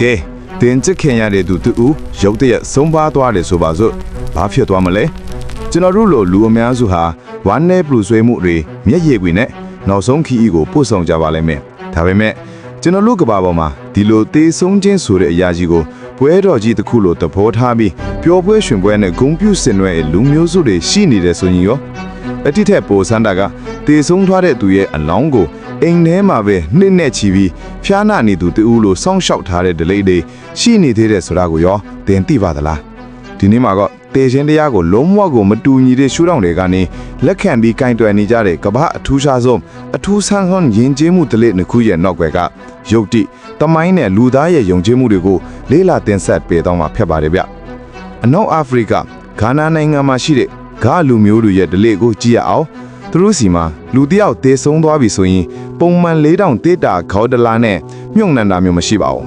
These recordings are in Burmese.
ကဲတင်ချစ်ခင်ရတဲ့သူတူရုတ်တရက်ဆုံးပါသွားတယ်ဆိုပါစို့ဘာဖြစ်သွားမလဲကျွန်တော်တို့လိုလူအများစုဟာဝမ်းနဲ့ပလူဆွေးမှုတွေမျက်ရည်တွေနဲ့နောက်ဆုံးခီးအီကိုပို့ဆောင်ကြပါလိမ့်မယ်ဒါပေမဲ့ကျွန်တော်တို့ကဘာပေါ်မှာဒီလိုတေးဆုံးခြင်းဆိုတဲ့အရာကြီးကိုပွဲတော်ကြီးတစ်ခုလိုသဘောထားပြီးပျော်ပွဲရွှင်ပွဲနဲ့ဂုဏ်ပြုဆင်နွှဲတဲ့လူမျိုးစုတွေရှိနေတယ်ဆိုရင်ရော အတိထက်ပိုစန္ဒာကတေဆုံးသွားတဲ့သူရဲ့အလောင်းကိုအိမ်ထဲမှာပဲနှစ်နဲ့ချီပြီးဖျားနာနေသူတူဦးလိုစောင့်ရှောက်ထားတဲ့ဒလိတွေရှိနေသေးတယ်ဆိုတာကိုရောသင်သိပါသလားဒီနေ့မှာကတေရှင်တရားကိုလုံးဝကိုမတူညီတဲ့ရှုထောင့်တွေကနေလက်ခံပြီးကင်တွယ်နေကြတဲ့ကမ္ဘာအထူးရှားဆုံးအထူးဆန်းဆုံးယဉ်ကျေးမှုဒလိနှစ်ခုရဲ့နောက်ွယ်ကယုတ်တိတမိုင်းနဲ့လူသားရဲ့ယုံကြည်မှုတွေကိုလေးလာတင်ဆက်ပေးတော့မှာဖြစ်ပါတယ်ဗျအနောက်အာဖရိကဂါနာနိုင်ငံမှာရှိတဲ့ ဂါလူမျိုးတွေရဲ့ဒလေကိုကြည့်ရအောင်သူတို့စီမှာလူတစ်ယောက်တေဆုံးသွားပြီဆိုရင်ပုံမှန်၄000တေတာခေါဒလာနဲ့မြုံနှံတာမျိုးမရှိပါဘူး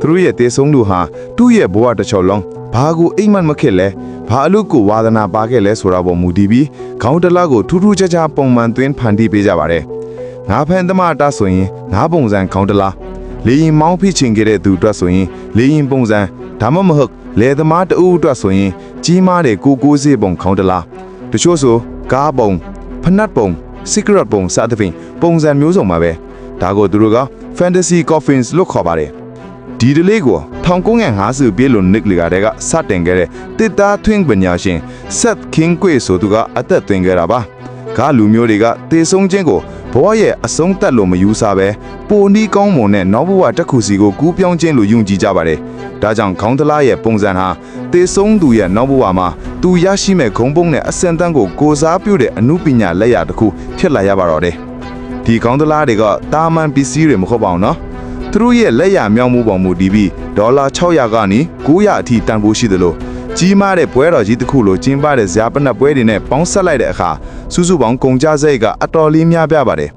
သူတို့ရဲ့တေဆုံးသူဟာသူ့ရဲ့ဘဝတစ်ချောင်းလုံးဘာကိုအိမ်မက်မခက်လဲဘာအလို့ကိုဝါသနာပါခဲ့လဲဆိုတာပေါ်မူတည်ပြီးခေါင်းတလားကိုထူးထူးခြားခြားပုံမှန်သွင်းဖန်တီးပေးကြပါတယ်ငါဖန်သမားတဆိုရင်ငါပုံစံခေါင်းတလားလေရင်မောင်းဖိချင်ခဲ့တဲ့သူအတွက်ဆိုရင်လေရင်ပုံစံဒါမှမဟုတ်လေသမားတအူးအတွက်ဆိုရင်ကြီးမားတဲ့ကိုကိုးစေးပုံခေါင်းတလား တချို့ဆိုကားပုံဖနတ်ပုံ secret ပုံစသဖြင့်ပုံစံမျိုးစုံပါပဲဒါကိုသူတို့က fantasy coffins လို့ခေါ်ပါတယ်ဒီဒလေးကို1950ပြည့်လို့နစ်လီကတည်းကစတင်ခဲ့တဲ့တစ်သားထွင်းပညာရှင်ဆက်ခင်းကွေဆိုသူကအသက်သွင်းခဲ့တာပါကလူမျိုးတွေကတေဆုံးခြင်းကိုဘဝရဲ့အဆုံးသက်လို့မယူဆပဲပိုနီးကောင်းမွန်တဲ့နောက်ဘဝတစ်ခုစီကိုကူးပြောင်းခြင်းလို့ယုံကြည်ကြပါတယ် ဒါကြောင့်ခေါင်းတလားရဲ့ပုံစံဟာတေဆုံးသူရဲ့နောက်ဘဝမှာသူရရှိမဲ့ဂုံပုံနဲ့အစင်တန်းကိုကိုစားပြုတဲ့အမှုပညာလက်ရာတစ်ခုဖြစ်လာရပါတော့တယ်ဒီခေါင်းတလားတွေကတာမန်ပစ္စည်းတွေမဟုတ်ပါဘူးနော်သူတို့ရဲ့လက်ရမြောက်မှုပေါ်မူတည်ပြီးဒေါ်လာ600ကနေ900အထိတန်ဖိုးရှိသလိုကြီးမားတဲ့ပွဲတော်ကြီးတစ်ခုလိုကျင်းပတဲ့ဇာပနတ်ပွဲတွေနဲ့ပေါင်းဆက်လိုက်တဲ့အခါစုစုပေါင်းကုန်ကြစိတ်ကအတော်လေးများပြပါတယ်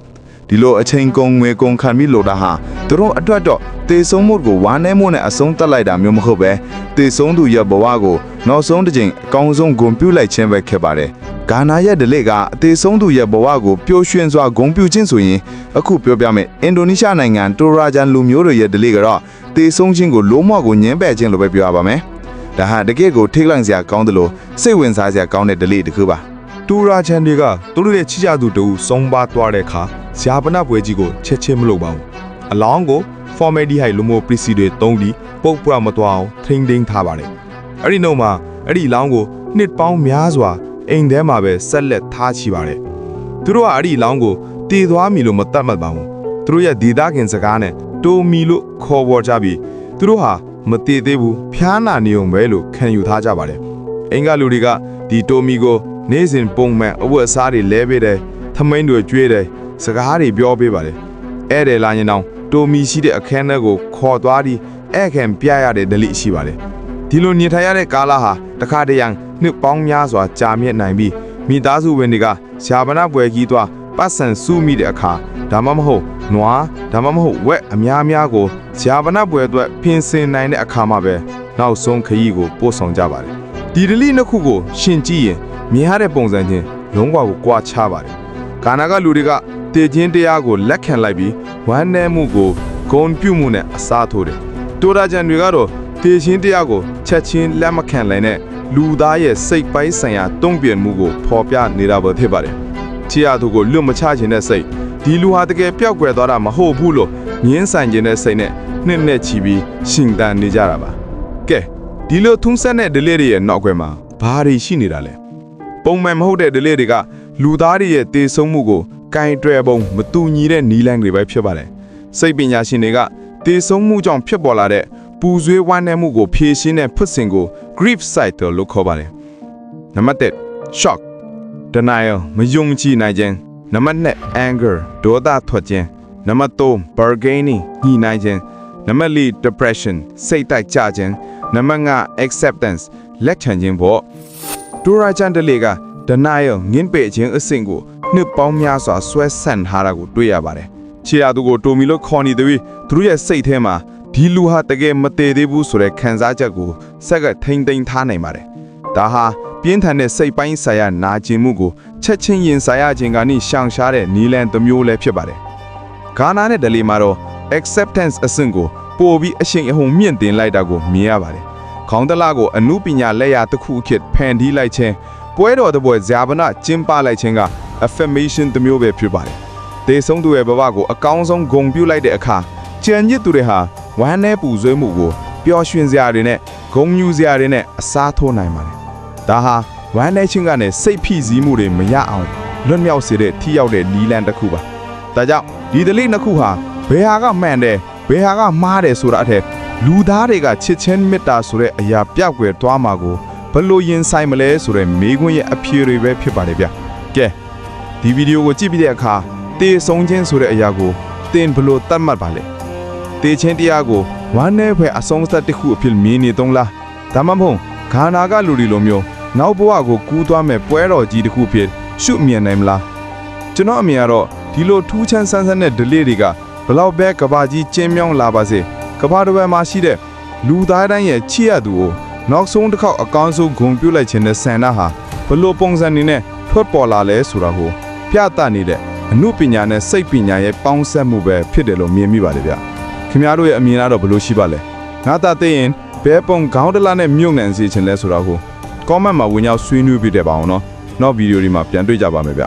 ဒီလိုအချိန်ကုန်ငွေကုန်ခံပြီးလို့တာဟာသူတို့အတွက်တော့ တေဆုံးမှုကိုဝမ်းနည်းမှုနဲ့အဆုံးသတ်လိုက်တာမျိုးမဟုတ်ပဲတေဆုံးသူရဲ့ဘဝကိုနောက်ဆုံးတစ်ချိန်အကောင်းဆုံးဂုဏ်ပြုလိုက်ခြင်းပဲခဲ့ပါတယ်ဂါနာရဲ့ဒလိကအသေးဆုံးသူရဲ့ဘဝကိုပျော်ရွှင်စွာဂုဏ်ပြုခြင်းဆိုရင်အခုပြောပြမယ်အင်ဒိုနီးရှားနိုင်ငံတိုရာဂျန်လူမျိုးတွေရဲ့ဒလိကတော့သေဆုံးခြင်းကိုလုံးဝကိုညှင်းပယ်ခြင်းလို့ပဲပြောရပါမယ်ဒါဟာတကယ့်ကိုထိတ်လန့်စရာကောင်းတယ်လို့စိတ်ဝင်စားစရာကောင်းတဲ့ဒလိတစ်ခုပါတူရာချန်တွေကသူတို့ရဲ့ချစ်ကြသူတူဆုံးပါသွားတဲ့အခါဇာပနပွဲကြီးကိုချက်ချင်းမလုပ်ပါဘူးအလောင်းကို formality ဟိုက်လူမျိုးပစ္စည်းတွေတုံးပြီးပုတ်ပရမသွားအောင်ထိမ့်သိမ်းထားပါတယ်အဲ့ဒီနှုတ်မှာအဲ့ဒီအလောင်းကိုနှစ်ပေါင်းများစွာအိမ်ထဲမှာပဲဆက်လက်ထားချပါတယ်သူတို့ကအဲ့ဒီအလောင်းကိုတည်သွားမည်လို့မတတ်မှတ်ပါဘူးသူတို့ရဲ့ဒေသခင်စကားနဲ့တိုမီလို့ခေါ်ပေါ်ကြပြီးသူတို့ဟာမတည်သေးဘူးဖျားနာနေုံပဲလို့ခံယူထားကြပါတယ်အင်္ဂါလူတွေကဒီတိုမီကိုနေ့စဉ်ပုံမှန်အဝတ်အစားတွေလဲပေးတယ်။ထမိန်တွေကျွေးတယ်။စကားတွေပြောပေးပါတယ်။ဧည့်သည်လာရင်တော့ တိုမီရှိတဲ့အခန်းထဲကိုခေါ်သွားပြီးဧည့်ခံပြရတဲ့ဒလိရှိပါတယ်။ဒီလိုနေထိုင်ရတဲ့ကာလဟာတခါတရံနှစ်ပေါင်းများစွာကြာမြင့်နိုင်ပြီးမိသားစုဝင်တွေကဇာပနာပွဲကြီးသွားပတ်စံစုမိတဲ့အခါဒါမှမဟုတ်နွားဒါမှမဟုတ်ဝက်အများများကိုဇာပနာပွဲအတွက်ဖင်ဆင်နိုင်တဲ့အခါမှာပဲနောက်ဆုံးခရီးကိုပို့ဆောင်ကြပါတယ်။ဒီဒလိနှစ်ခုကိုရှင်ကြည့်ရင်မြင်ရတဲ့ပုံစံချင်းလုံးဝကိုကြွားချပါတယ်။ကာနာကလူတွေက တည်ခြင်းတရားကိုလက်ခံလိုက်ပြီးဝမ်းနည်းမှုကိုဂုဏ်ပြုမှုနဲ့အစားထိုးတယ်။တိုရာဂျန်တွေကတော့တည်ခြင်းတရားကိုချက်ချင်းလက်မခံနိုင်တဲ့လူသားရဲ့စိတ်ပိုင်းဆိုင်ရာတုံ့ပြန်မှုကိုဖော်ပြနေတာပဲဖြစ်ပါတယ်။ချီယာသူကိုလွတ်မချခြင်းတဲ့စိတ်ဒီလူဟာတကယ်ပျောက်ကွယ်သွားတာမဟုတ်ဘူးလို့ငင်းဆန်ခြင်းတဲ့စိတ်နဲ့နှစ်နဲ့ချီပြီးရှင်တန်နေကြတာပါ။ကဲဒီလိုထုံးဆက်တဲ့ delay တွေရဲ့နောက်ွယ်မှာဘာတွေရှိနေတာလဲ။ပုံမှန်မဟုတ်တဲ့ delay တွေကလူသားတွေရဲ့တေဆုံးမှုကို ကင်တွယ်ပုံမတူညီတဲ့နီလန်းတွေပဲဖြစ်ပါတယ်။စိတ်ပညာရှင်တွေကတေဆုံးမှုကြောင့်ဖြစ်ပေါ်လာတဲ့ပူဆွေးဝမ်းနည်းမှုကိုဖြေရှင်းတဲ့ဖြစ်စဉ်ကို grief cycle လို့ခေါ်ပါတယ်။နံပါတ်1 shock denial မယုံကြည်နိုင်ခြင်းနံပါတ်2 anger ဒေါသထွက်ခြင်းနံပါတ်3 bargaining ညှိနှိုင်းခြင်းနံပါတ်4 depression စိတ်တိုက်ကြခြင်းနံပါတ်5 acceptance လက်ခံခြင်းပေါ့ဒူရာချန်တလေက denial ငင်းပယ်ခြင်းအဆင့်ကို နှစ်ပေါင်းများစွာဆွဲဆန့်ထားတာကိုတွေ့ရပါတယ်။ခြေရာသူကိုတိုမီလို့ခေါ်နေသည်သူတို့ရဲ့စိတ်ထဲမှာဒီလူဟာတကယ်မတည်သေးဘူးဆိုတဲ့ခံစားချက်ကိုဆက်ကထိမ့်သိမ်းထားနိုင်ပါတယ်။ဒါဟာပြင်းထန်တဲ့စိတ်ပိုင်းဆိုင်ရာနာကျင်မှုကိုချက်ချင်းရင်ဆိုင်ရခြင်းကနေရှောင်ရှားတဲ့နီလန်တစ်မျိုးလည်းဖြစ်ပါတယ်။ဂါနာနဲ့ဒလီမှာတော့ acceptance အဆင့်ကိုပို့ပြီးအရှိန်အဟုန်မြင့်တင်လိုက်တာကိုမြင်ရပါတယ်။ခေါင်းတလားကိုအမှုပညာလက်ရာတစ်ခုအဖြစ်ဖန်တီးလိုက်ခြင်းပွဲတော်တစ်ပွဲဇာပနာကျင်းပလိုက်ခြင်းက affirmation တစ်မျိုးပဲဖြစ်ပါတယ်။ဒေဆုံးသူရဲ့ဘဝကိုအကောင်းဆုံးဂုဏ်ပြုလိုက်တဲ့အခါကြံရစ်သူတွေဟာဝမ်းနဲ့ပူဆွေးမှုကိုပျော်ရွှင်စရာတွေနဲ့ဂုဏ်ယူစရာတွေနဲ့အစားထိုးနိုင်ပါတယ်။ဒါဟာဝမ်းနဲ့ချင်းကနေစိတ်ဖိစီးမှုတွေမရအောင်လွတ်မြောက်စေတဲ့ထိရောက်တဲ့နီလန်တစ်ခုပါ။ဒါကြောင့်ဒီဒလိနှစ်ခုဟာဘယ်ဟာကမှန်တယ်ဘယ်ဟာကမှားတယ်ဆိုတာအထက်လူသားတွေကချစ်ချင်းမေတ္တာဆိုတဲ့အရာပြောက်ွယ်သွားမှာကိုဘယ်လို့ရင်ဆိုင်မလဲဆိုတဲ့မေးခွန်းရဲ့အဖြေတွေပဲဖြစ်ပါတယ်ဗျ။ကဲ ဒီဗီဒီယိုကိုကြည့်ပြီးတဲ့အခါတေဆုံးခြင်းဆိုတဲ့အရာကိုသင်ဘယ်လို့သတ်မှတ်ပါလဲ။တေချင်းတရားကိုဝမ်းနဲ့ဖွဲ့အဆုံးသတ်တစ်ခုအဖြစ်မြင်နေတုံးလား။ဒါမှမဟုတ်ဂါနာကလူတွေလိုမျိုးနောက်ဘဝကိုကူးသွားမဲ့ပွဲတော်ကြီးတစ်ခုဖြစ်ရှုမြင်နိုင်မလား။ကျွန်တော်အမြင်ကတော့ဒီလိုထူးချမ်းဆန်းဆန်းတဲ့ delay တွေကဘလောက်ပဲကဘာကြီးကျင်းမြောင်းလာပါစေကဘာတစ်ဝက်မှာရှိတဲ့လူသားတိုင်းရဲ့ချစ်ရသူကိုနောက်ဆုံးတစ်ခေါက်အကောင်းဆုံးဂုဏ်ပြုလိုက်ခြင်းနဲ့ဆန္ဒဟာဘလို့ပုံစံနေနဲ့ထွက်ပေါ်လာလဲဆိုတာကို ပြသနေတဲ့အမှုပညာနဲ့စိတ်ပညာရဲ့ပေါင်းစပ်မှုပဲဖြစ်တယ်လို့မြင်မိပါတယ်ဗျခင်ဗျားတို့ရဲ့အမြင်ကတော့ဘလို့ရှိပါလဲငါသာသိရင်ဘဲပုံခေါင်းတလားနဲ့မြုပ်နှံစေခြင်းလဲဆိုတာကို comment မှာဝင်ရောက်ဆွေးနွေးပြတဲ့ပါအောင်နော်နောက်ဗီဒီယိုဒီမှာပြန်တွေ့ကြပါမယ်ဗျ